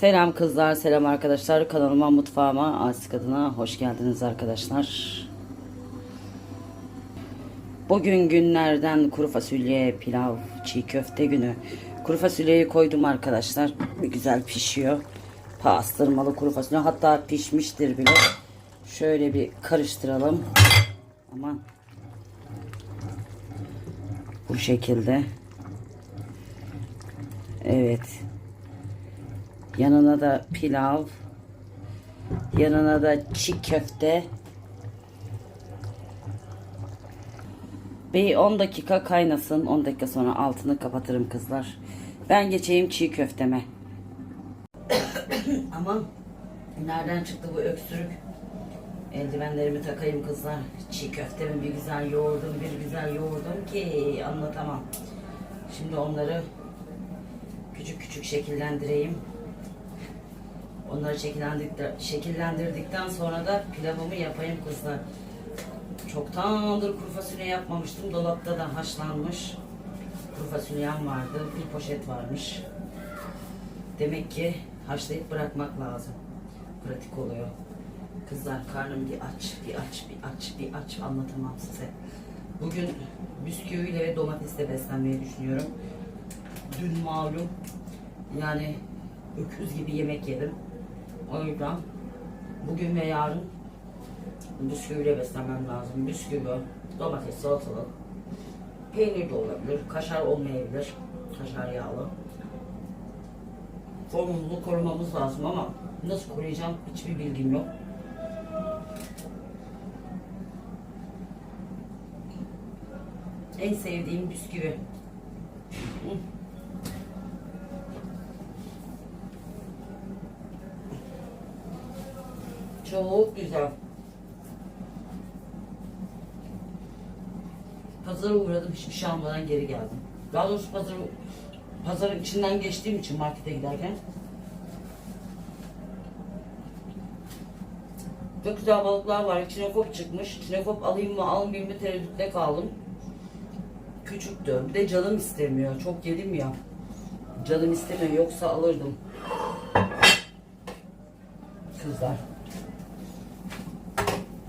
Selam kızlar, selam arkadaşlar. Kanalıma, mutfağıma, Asik adına hoş geldiniz arkadaşlar. Bugün günlerden kuru fasulye, pilav, çiğ köfte günü. Kuru fasulyeyi koydum arkadaşlar. Güzel pişiyor. Pastırmalı kuru fasulye. Hatta pişmiştir bile. Şöyle bir karıştıralım. Aman. Bu şekilde. Evet. Yanına da pilav. Yanına da çiğ köfte. Bir 10 dakika kaynasın. 10 dakika sonra altını kapatırım kızlar. Ben geçeyim çiğ köfteme. Aman nereden çıktı bu öksürük? Eldivenlerimi takayım kızlar. Çiğ köftemi bir güzel yoğurdum, bir güzel yoğurdum ki anlatamam. Şimdi onları küçük küçük şekillendireyim. Onları şekillendirdikten, sonra da pilavımı yapayım kızlar. Çoktandır kuru fasulye yapmamıştım. Dolapta da haşlanmış kuru fasulyem vardı. Bir poşet varmış. Demek ki haşlayıp bırakmak lazım. Pratik oluyor. Kızlar karnım bir aç, bir aç, bir aç, bir aç anlatamam size. Bugün bisküviyle ve domatesle beslenmeyi düşünüyorum. Dün malum yani öküz gibi yemek yedim. O yüzden bugün ve yarın bisküviyle beslenmem lazım. Bisküvi, domates, salatalık, peynir de olabilir, kaşar olmayabilir, kaşar yağlı. Formumuzu korumamız lazım ama nasıl koruyacağım hiçbir bilgim yok. En sevdiğim bisküvi. Çok güzel. Pazara uğradım hiçbir şey almadan geri geldim. Daha doğrusu pazar, pazarın içinden geçtiğim için markete giderken. Çok güzel balıklar var. Çinekop çıkmış. Çinekop alayım mı almayayım mı tereddütte kaldım. Küçüktü. Bir de canım istemiyor. Çok yedim ya. Canım istemiyor. Yoksa alırdım. Kızlar.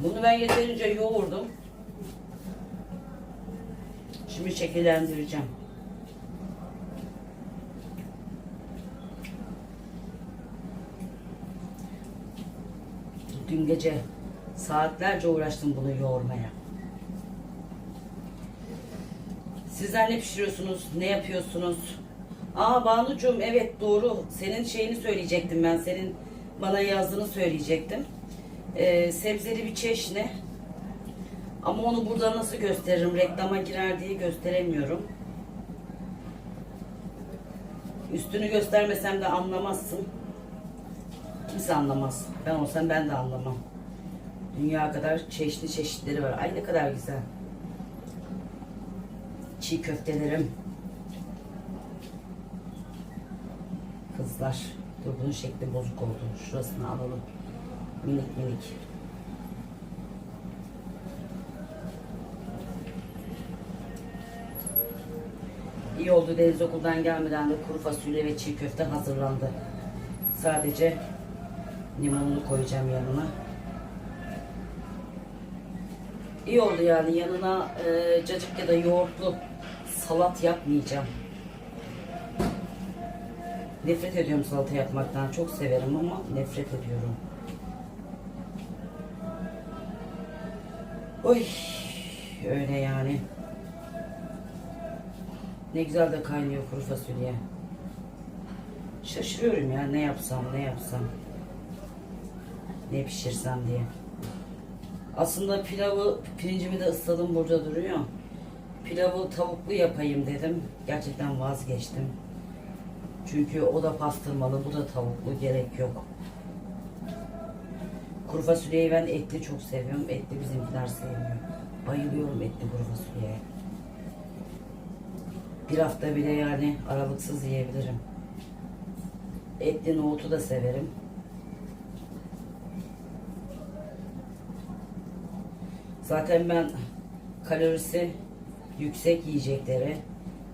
Bunu ben yeterince yoğurdum. Şimdi şekillendireceğim. Dün gece saatlerce uğraştım bunu yoğurmaya. Sizler ne pişiriyorsunuz? Ne yapıyorsunuz? Aa Banucuğum evet doğru. Senin şeyini söyleyecektim ben. Senin bana yazdığını söyleyecektim. Ee, sebzeli bir çeşne. Ama onu burada nasıl gösteririm? Reklama girer diye gösteremiyorum. Üstünü göstermesem de anlamazsın. Kimse anlamaz. Ben olsam ben de anlamam. Dünya kadar çeşitli çeşitleri var. Ay ne kadar güzel. Çiğ köftelerim. Kızlar. Dur bunun şekli bozuk oldu. Şurasını alalım. Minik minik. İyi oldu Deniz okuldan gelmeden de kuru fasulye ve çiğ köfte hazırlandı. Sadece limonunu koyacağım yanına. İyi oldu yani yanına e, cacık ya da yoğurtlu salat yapmayacağım. Nefret ediyorum salata yapmaktan. Çok severim ama nefret ediyorum. Oy öyle yani. Ne güzel de kaynıyor kuru fasulye. Şaşırıyorum ya ne yapsam ne yapsam. Ne pişirsem diye. Aslında pilavı, pirincimi de ısladım burada duruyor. Pilavı tavuklu yapayım dedim. Gerçekten vazgeçtim. Çünkü o da pastırmalı, bu da tavuklu, gerek yok. Kuru fasulyeyi ben etli çok seviyorum. Etli bizimkiler sevmiyor. Bayılıyorum etli kuru fasulyeye. Bir hafta bile yani aralıksız yiyebilirim. Etli nohutu da severim. Zaten ben kalorisi yüksek yiyeceklere,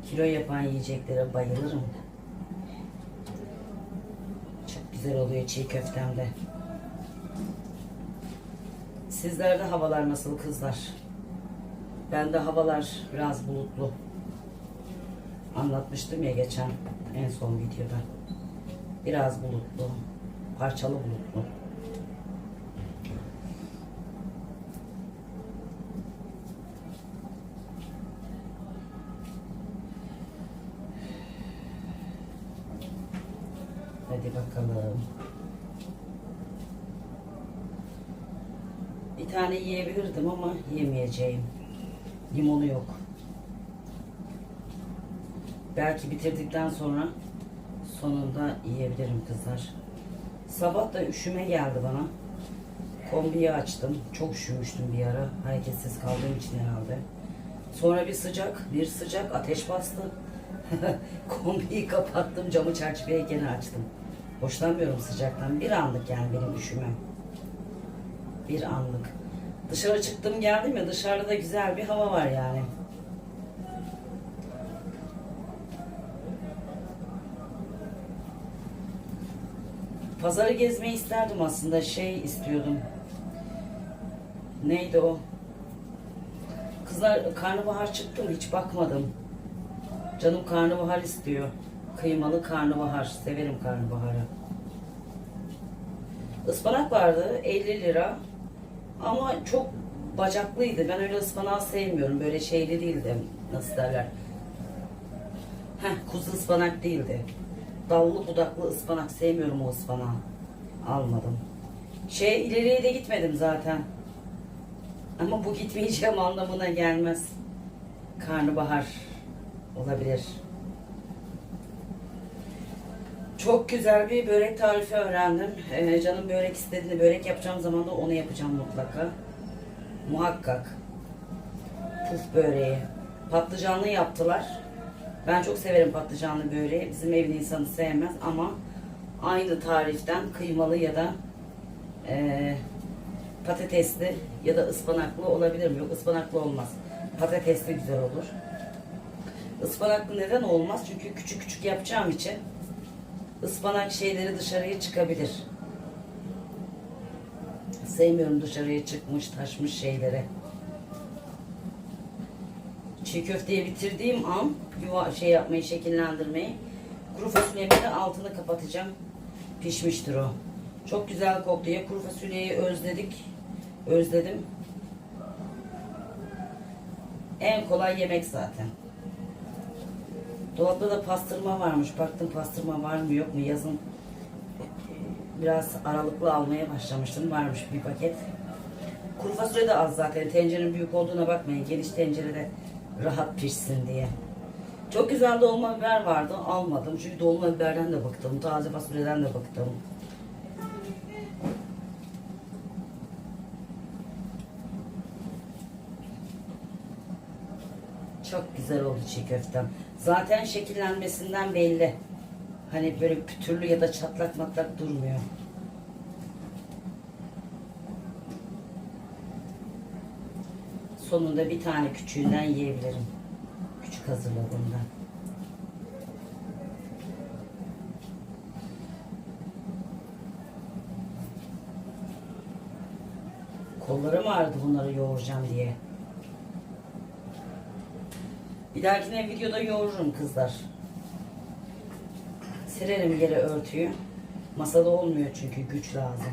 kilo yapan yiyeceklere bayılırım. Çok güzel oluyor çiğ köftemde. Sizlerde havalar nasıl kızlar? Bende havalar biraz bulutlu. Anlatmıştım ya geçen en son videoda. Biraz bulutlu. Parçalı bulutlu. Hadi bakalım. Bir tane yiyebilirdim ama yemeyeceğim. Limonu yok. Belki bitirdikten sonra sonunda yiyebilirim kızlar. Sabah da üşüme geldi bana. Kombiyi açtım. Çok üşümüştüm bir ara. Hareketsiz kaldığım için herhalde. Sonra bir sıcak, bir sıcak ateş bastı. Kombiyi kapattım, camı çerçeveye gene açtım. Hoşlanmıyorum sıcaktan. Bir anlık yani benim üşümem. Bir anlık. Dışarı çıktım geldim ya dışarıda da güzel bir hava var yani. Pazarı gezmeyi isterdim aslında. Şey istiyordum. Neydi o? Kızlar karnabahar çıktı mı? Hiç bakmadım. Canım karnabahar istiyor. Kıymalı karnabahar. Severim karnabaharı. Ispanak vardı 50 lira. Ama çok bacaklıydı. Ben öyle ıspanağı sevmiyorum. Böyle şeyli değildi. Nasıl derler? Heh, kuzu ıspanak değildi. Dallı budaklı ıspanak sevmiyorum o ıspanağı. Almadım. Şey ileriye de gitmedim zaten. Ama bu gitmeyeceğim anlamına gelmez. Karnabahar olabilir. Çok güzel bir börek tarifi öğrendim. Ee, canım börek istediğinde börek yapacağım zaman da onu yapacağım mutlaka. Muhakkak. Puf böreği. Patlıcanlı yaptılar. Ben çok severim patlıcanlı böreği. Bizim evin insanı sevmez ama aynı tariften kıymalı ya da eee, patatesli ya da ıspanaklı olabilir mi? Yok ıspanaklı olmaz. Patatesli güzel olur. Ispanaklı neden olmaz? Çünkü küçük küçük yapacağım için ıspanak şeyleri dışarıya çıkabilir. Sevmiyorum dışarıya çıkmış taşmış şeyleri. Çiğ köfteyi bitirdiğim an yuva şey yapmayı şekillendirmeyi kuru fasulyemi de altını kapatacağım. Pişmiştir o. Çok güzel koktu. Ya kuru fasulyeyi özledik. Özledim. En kolay yemek zaten. Dolapta da pastırma varmış. Baktım pastırma var mı yok mu yazın. Biraz aralıklı almaya başlamıştım. Varmış bir paket. Kuru fasulye de az zaten. Tencerenin büyük olduğuna bakmayın. Geniş tencerede rahat pişsin diye. Çok güzel dolma biber vardı. Almadım. Çünkü dolma biberden de bıktım. Taze fasulyeden de bıktım. Çok güzel oldu çiğ köftem. Zaten şekillenmesinden belli. Hani böyle pütürlü ya da çatlak matlak durmuyor. Sonunda bir tane küçüğünden yiyebilirim. Küçük hazırladığımda. Kollarım ağrıdı bunları yoğuracağım diye. Bir dahakine videoda yoğururum kızlar. Sererim yere örtüyü. Masada olmuyor çünkü güç lazım.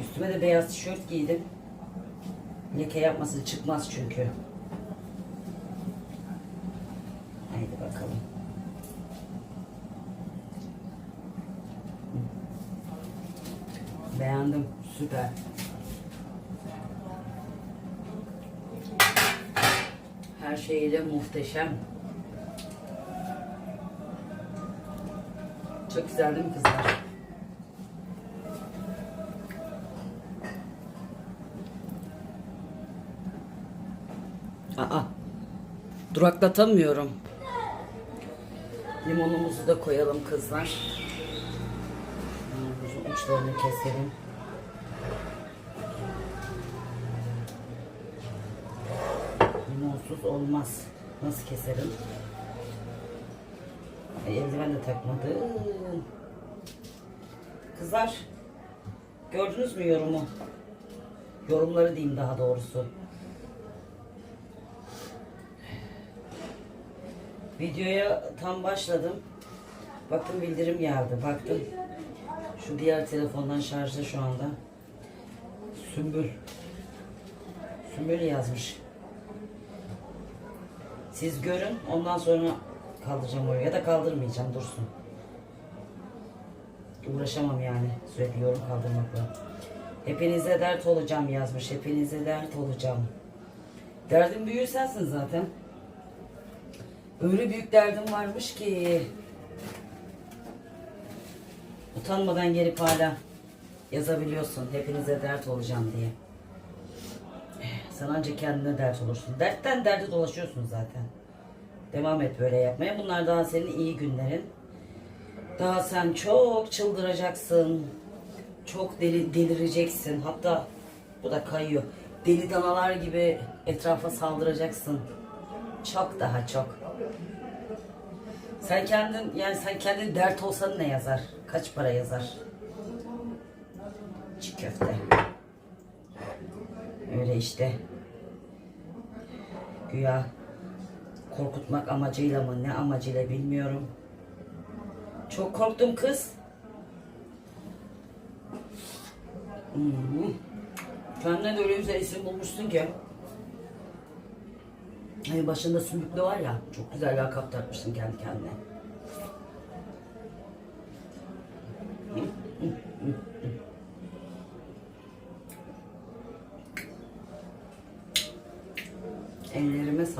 Üstüme de beyaz tişört giydim. Leke yapması çıkmaz çünkü. Haydi bakalım. Beğendim. Süper. Her şeyiyle muhteşem. Çok güzel değil mi kızlar? Aa, duraklatamıyorum. Limonumuzu da koyalım kızlar. Uçlarını keselim. Limonsuz olmaz. Nasıl keserim? Eldiven de takmadım. Kızlar gördünüz mü yorumu? Yorumları diyeyim daha doğrusu. Videoya tam başladım. Baktım bildirim geldi. Baktım. Şu diğer telefondan şarjda şu anda. Sümbül. Sümbül yazmış. Siz görün. Ondan sonra kaldıracağım oraya. Ya da kaldırmayacağım. Dursun. Uğraşamam yani. Sürekli yorum kaldırmakla. Hepinize dert olacağım yazmış. Hepinize dert olacağım. Derdim büyüğü sensin zaten. Öyle büyük derdim varmış ki. Utanmadan gelip hala yazabiliyorsun. Hepinize dert olacağım diye. Sen ancak kendine dert olursun. Dertten derde dolaşıyorsun zaten. Devam et böyle yapmaya. Bunlar daha senin iyi günlerin. Daha sen çok çıldıracaksın. Çok deli, delireceksin. Hatta bu da kayıyor. Deli danalar gibi etrafa saldıracaksın. Çok daha çok. Sen kendin yani sen kendin dert olsan ne yazar? Kaç para yazar? Çiğ köfte. Öyle işte. Güya korkutmak amacıyla mı ne amacıyla bilmiyorum. Çok korktum kız. Hmm. Kendine de öyle güzel isim bulmuşsun ki. Hani başında sümüklü var ya, çok güzel lakap takmışsın kendi kendine.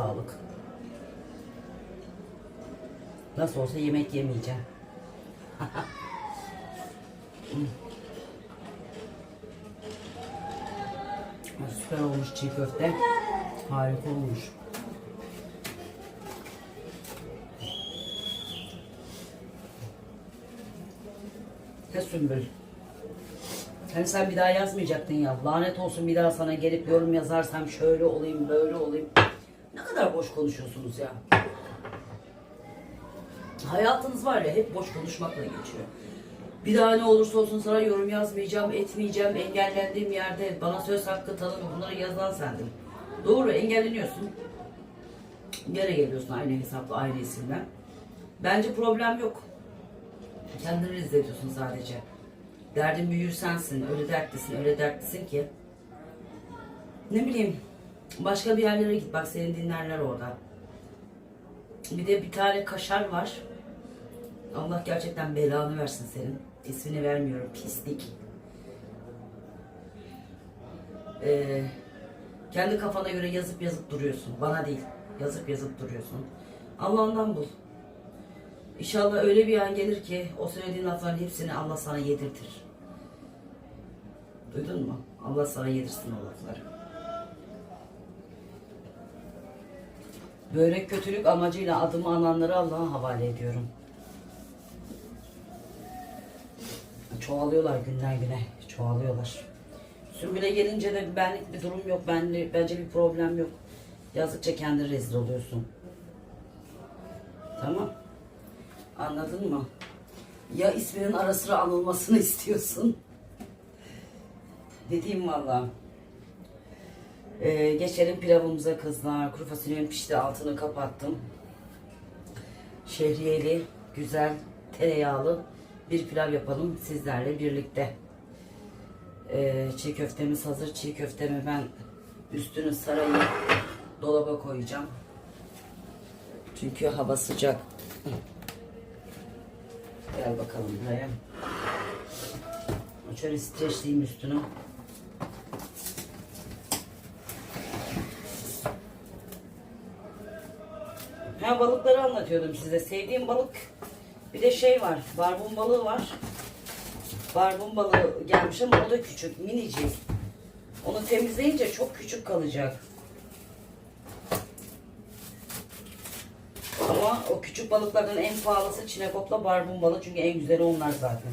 Sağlık. Nasıl olsa yemek yemeyeceğim. Süper olmuş çiğ köfte. Harika olmuş. He Sümbül. Hani sen bir daha yazmayacaktın ya. Lanet olsun bir daha sana gelip yorum yazarsam şöyle olayım böyle olayım. Kadar boş konuşuyorsunuz ya. Hayatınız var ya hep boş konuşmakla geçiyor. Bir daha ne olursa olsun sana yorum yazmayacağım, etmeyeceğim, engellendiğim yerde bana söz hakkı tanıma bunları yazan sendin. Doğru engelleniyorsun. Geri geliyorsun aynı hesapla, aynı isimle. Bence problem yok. Kendini rezil ediyorsun sadece. Derdin büyür sensin. Öyle dertlisin, öyle dertlisin ki. Ne bileyim. Başka bir yerlere git. Bak seni dinlerler orada. Bir de bir tane kaşar var. Allah gerçekten belanı versin senin. İsmini vermiyorum. Pislik. Ee, kendi kafana göre yazıp yazıp duruyorsun. Bana değil. Yazıp yazıp duruyorsun. Allah'ından bul. İnşallah öyle bir an gelir ki o söylediğin lafların hepsini Allah sana yedirtir. Duydun mu? Allah sana yedirsin o lafları. Börek kötülük amacıyla adımı ananları Allah'a havale ediyorum. Çoğalıyorlar günden güne. Çoğalıyorlar. Sümbüle gelince de benlik bir durum yok. Benli, bence bir problem yok. Yazdıkça kendini rezil oluyorsun. Tamam. Anladın mı? Ya isminin ara sıra anılmasını istiyorsun. Dediğim valla. Ee, geçelim pilavımıza kızlar. Kuru fasulyenin pişti altını kapattım. Şehriyeli, güzel, tereyağlı bir pilav yapalım sizlerle birlikte. Ee, çiğ köftemiz hazır. Çiğ köftemi ben üstünü sarayı dolaba koyacağım. Çünkü hava sıcak. Gel bakalım buraya. Şöyle streçleyeyim üstünü. Ha balıkları anlatıyordum size. Sevdiğim balık bir de şey var. Barbun balığı var. Barbun balığı gelmiş ama o da küçük, minicik. Onu temizleyince çok küçük kalacak. Ama o küçük balıklardan en pahalısı çinekopla barbun balığı çünkü en güzeli onlar zaten.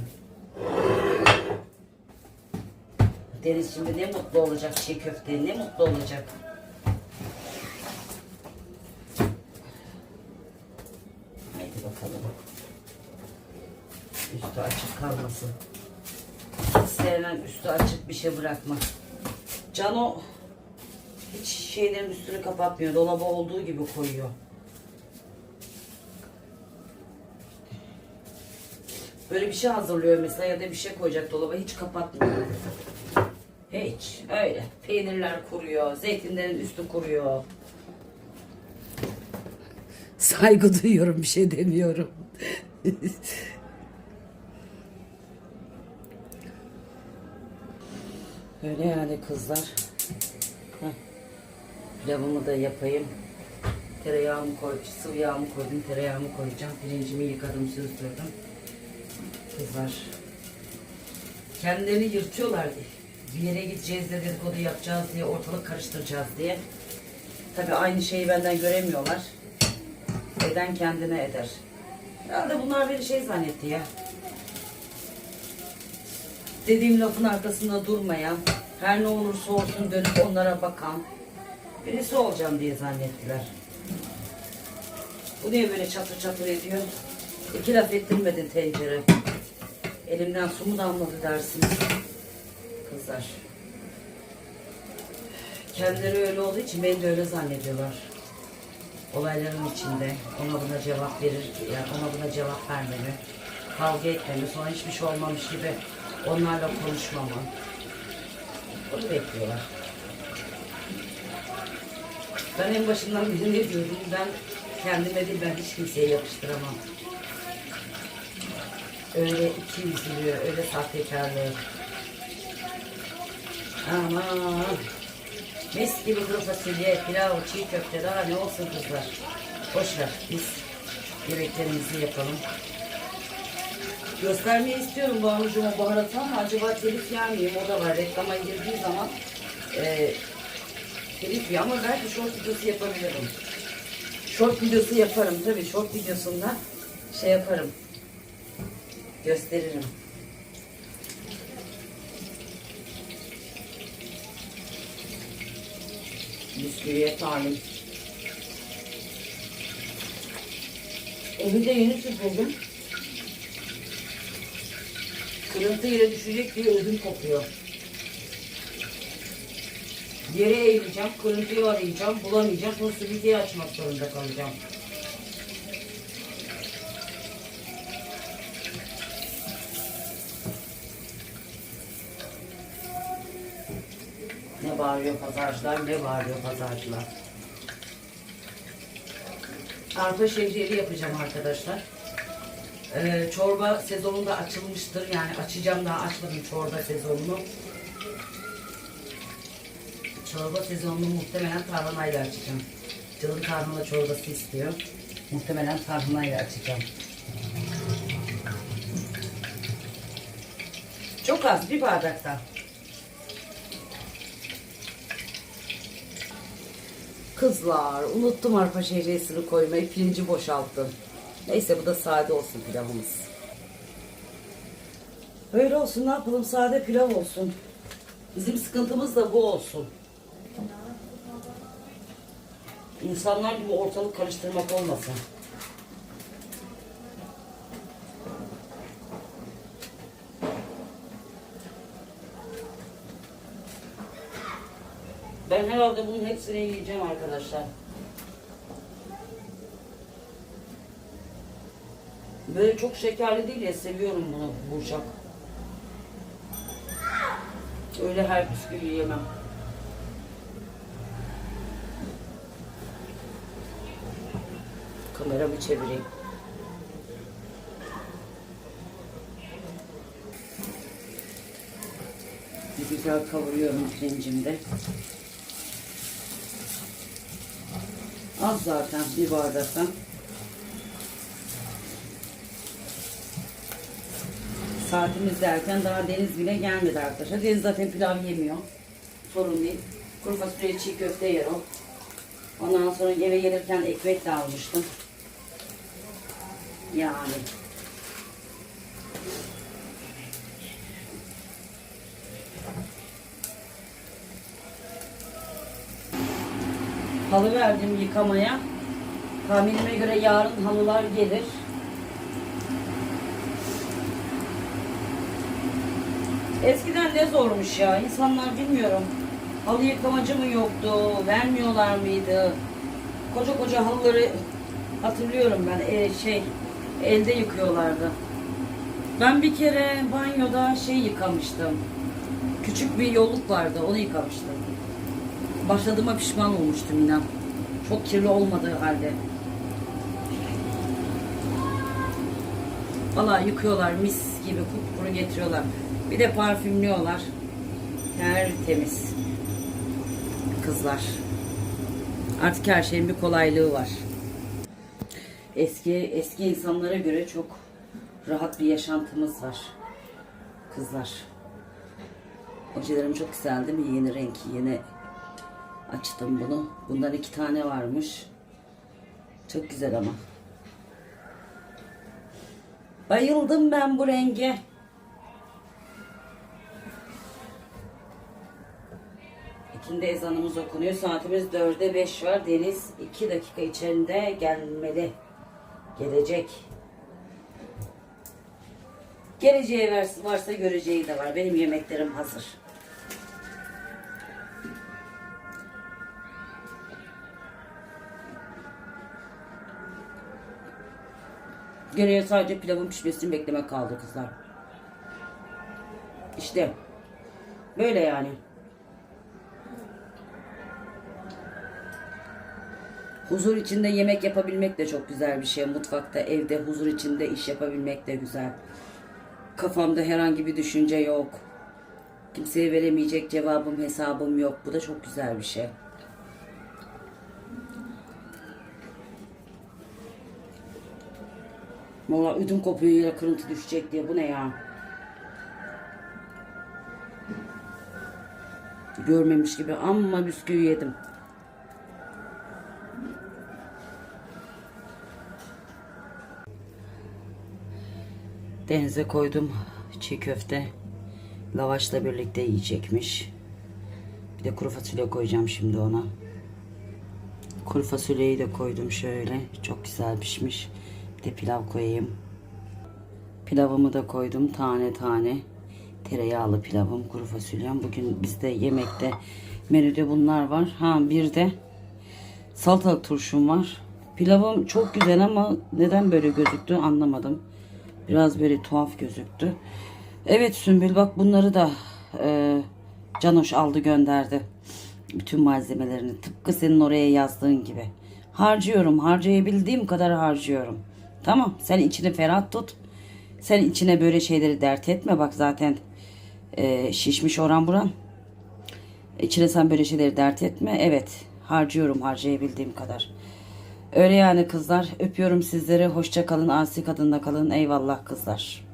Deniz şimdi ne mutlu olacak çiğ köfte, ne mutlu olacak. Haydi bakalım. Üstü Hiç sevmem üstü açık bir şey bırakma. Cano hiç şeylerin üstünü kapatmıyor. Dolaba olduğu gibi koyuyor. Böyle bir şey hazırlıyor mesela ya da bir şey koyacak dolaba hiç kapatmıyor. Hiç öyle. Peynirler kuruyor, zeytinlerin üstü kuruyor. Saygı duyuyorum bir şey demiyorum. Öyle yani kızlar. Heh. Pilavımı da yapayım. Tereyağımı koy, sıvı yağımı koydum, tereyağımı koyacağım. Pirincimi yıkadım, süzdürdüm. Kızlar. Kendilerini yırtıyorlar diye. Bir yere gideceğiz de dedikodu yapacağız diye, ortalık karıştıracağız diye. Tabii aynı şeyi benden göremiyorlar. Eden kendine eder. Herhalde bunlar beni şey zannetti ya. Dediğim lafın arkasında durmayan, her ne olursa olsun dönüp onlara bakan birisi olacağım diye zannettiler. Bu niye böyle çatır çatır ediyor? İki laf ettirmedin tencere. Elimden su mu damladı dersiniz? Kızlar. Kendileri öyle olduğu için beni de öyle zannediyorlar. Olayların içinde ona buna cevap verir, yani ona buna cevap vermemi, kavga etmemi, sonra hiçbir şey olmamış gibi onlarla konuşmamı. Onu bekliyorlar. Ben en başından beri ne diyordum? Ben kendime değil, ben hiç kimseye yakıştıramam. Öyle iki yüzlülüğü, öyle sahtekarlığı. Aman. Mis gibi kuru fasulye, pilav, çiğ köfte daha ne olsun kızlar. Boş ver biz yemeklerimizi yapalım. Göstermeyi istiyorum Banucuğuma baharatı ama acaba telif yer miyim? O da var. Reklama girdiği zaman e, telif yiyor ama belki short videosu yapabilirim. Short videosu yaparım tabii. Short videosunda şey yaparım. Gösteririm. Bisküviye talim. Evi de yeni süpürdüm. Kırıntı yere düşecek diye ödüm kopuyor. Yere eğileceğim, kırıntıyı arayacağım, bulamayacağım. Sonra süpürgeyi açmak zorunda kalacağım. Ne bağırıyor pazarcılar, ne bağırıyor pazarcılar. Arpa şehriyeli yapacağım arkadaşlar. Ee, çorba sezonunda açılmıştır. Yani açacağım daha açmadım çorba sezonunu. Çorba sezonunu muhtemelen tarhanayla açacağım. Canım tarhana çorbası istiyor. Muhtemelen tarhanayla açacağım. Çok az bir bardaktan. Kızlar unuttum arpa şehriyesini koymayı pirinci boşalttım. Neyse bu da sade olsun pilavımız. Öyle olsun ne yapalım sade pilav olsun. Bizim sıkıntımız da bu olsun. İnsanlar gibi ortalık karıştırmak olmasın. Ben herhalde bunun hepsini yiyeceğim arkadaşlar. Böyle çok şekerli değil ya seviyorum bunu burçak. Öyle her bisküvi yemem. Kameramı çevireyim. Güzel kavuruyorum pirincimde. Az zaten bir bardaktan. Saatimiz derken daha Deniz bile gelmedi arkadaşlar. Deniz zaten pilav yemiyor. Sorun değil. Kuru fasulye çiğ köfte yer o. Ondan sonra eve gelirken ekmek de almıştım. Yani. Halı verdim yıkamaya. Tahminime göre yarın halılar gelir. Eskiden ne zormuş ya. İnsanlar bilmiyorum. Halı yıkamacı mı yoktu? Vermiyorlar mıydı? Koca koca halıları hatırlıyorum ben. E, şey elde yıkıyorlardı. Ben bir kere banyoda şey yıkamıştım. Küçük bir yolluk vardı. Onu yıkamıştım. Başladığıma pişman olmuştum inan. Çok kirli olmadığı halde. Valla yıkıyorlar mis gibi kupkuru getiriyorlar. Bir de parfümlüyorlar. Tertemiz. Kızlar. Artık her şeyin bir kolaylığı var. Eski eski insanlara göre çok rahat bir yaşantımız var. Kızlar. Ojelerim çok güzel değil mi? Yeni renk, yeni açtım bunu. Bundan iki tane varmış. Çok güzel ama. Bayıldım ben bu renge. İkindi ezanımız okunuyor. Saatimiz dörde beş var. Deniz iki dakika içerisinde gelmeli. Gelecek. Geleceği varsa göreceği de var. Benim yemeklerim hazır. Geriye sadece pilavın pişmesini beklemek kaldı kızlar. İşte böyle yani. Huzur içinde yemek yapabilmek de çok güzel bir şey. Mutfakta, evde huzur içinde iş yapabilmek de güzel. Kafamda herhangi bir düşünce yok. Kimseye veremeyecek cevabım, hesabım yok. Bu da çok güzel bir şey. Valla ödüm kopuyor yine kırıntı düşecek diye. Bu ne ya? Görmemiş gibi ama bisküvi yedim. Denize koydum çiğ köfte. Lavaşla birlikte yiyecekmiş. Bir de kuru fasulye koyacağım şimdi ona. Kuru fasulyeyi de koydum şöyle. Çok güzel pişmiş. Bir de pilav koyayım. Pilavımı da koydum tane tane. Tereyağlı pilavım, kuru fasulyem. Bugün bizde yemekte menüde bunlar var. Ha bir de salatalık turşum var. Pilavım çok güzel ama neden böyle gözüktü anlamadım. Biraz böyle tuhaf gözüktü. Evet Sümbül bak bunları da e, Canoş aldı gönderdi. Bütün malzemelerini tıpkı senin oraya yazdığın gibi. Harcıyorum harcayabildiğim kadar harcıyorum. Tamam sen içini ferah tut. Sen içine böyle şeyleri dert etme. Bak zaten e, şişmiş oran buran. İçine sen böyle şeyleri dert etme. Evet harcıyorum harcayabildiğim kadar. Öyle yani kızlar. Öpüyorum sizleri. Hoşça kalın. Asi kadınla kalın. Eyvallah kızlar.